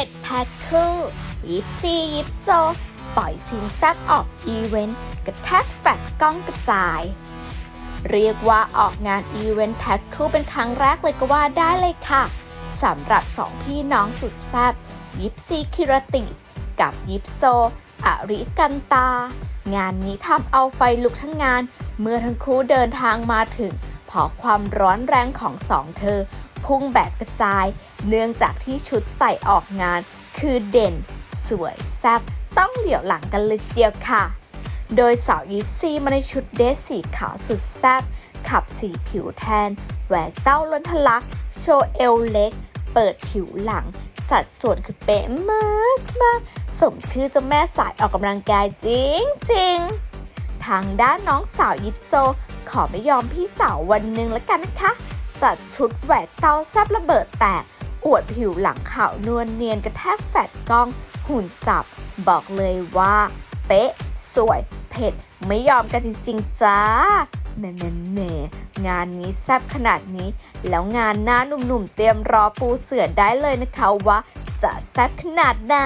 ็ดแพ็คคู่ยิปซียิปโซ ปล่อยซินแซบออกอีเวนต์กระแทกแฟดกล้องกระจาย เรียกว่าออกงานอีเวนต์แพ็คคู่เป็นครั้งแรกเลยก็ว่าได้เลยค่ะสำหรับสองพี่น้องสุดแซบยิปซีคิรติ กับยิปโซ อริกันตา งานนี้ทำเอาไฟลุกทั้งงาน เมื่อทั้งคู่เดินทางมาถึงเพอความร้อนแรงของสองเธอ พุ่งแบบกระจาย เนื่องจากที่ชุดใส่ออกงาน คือเด่น สวยแซ่บต้องเหลียวหลังกันเลยทีเดียวค่ะ โดยสาวยิปซีมาในชุดเดรสสีขาวสุดแซ่บขับสีผิวแทน แหวกเต้าล้นทะลัก โชว์เอวเล็ก เปิดผิวหลัง สัดส่วนคือเป๊ะมากมากสมชื่อเจ้าแม่สายออกกำลังกายจริงจริงทางด้านน้องสาวยิปโซ ขอไม่ยอมพี่สาววันหนึ่งแล้วกันนะคะ จัดชุดแหวกเตาแซบระเบิดแตก อวดผิวหลังขาวนวลเนียนกระแทกแฟดกล้อง หุ่นสับ บอกเลยว่า เป๊ะ สวย เผ็ด ไม่ยอมกันจริง ๆ จ้า แหม่แหม่แหม่งานนี้แซ่บขนาดนี้ แล้วงานหน้าหนุ่มๆเตรียมรอปูเสือได้เลยนะคะว่าจะแซ่บขนาดไหน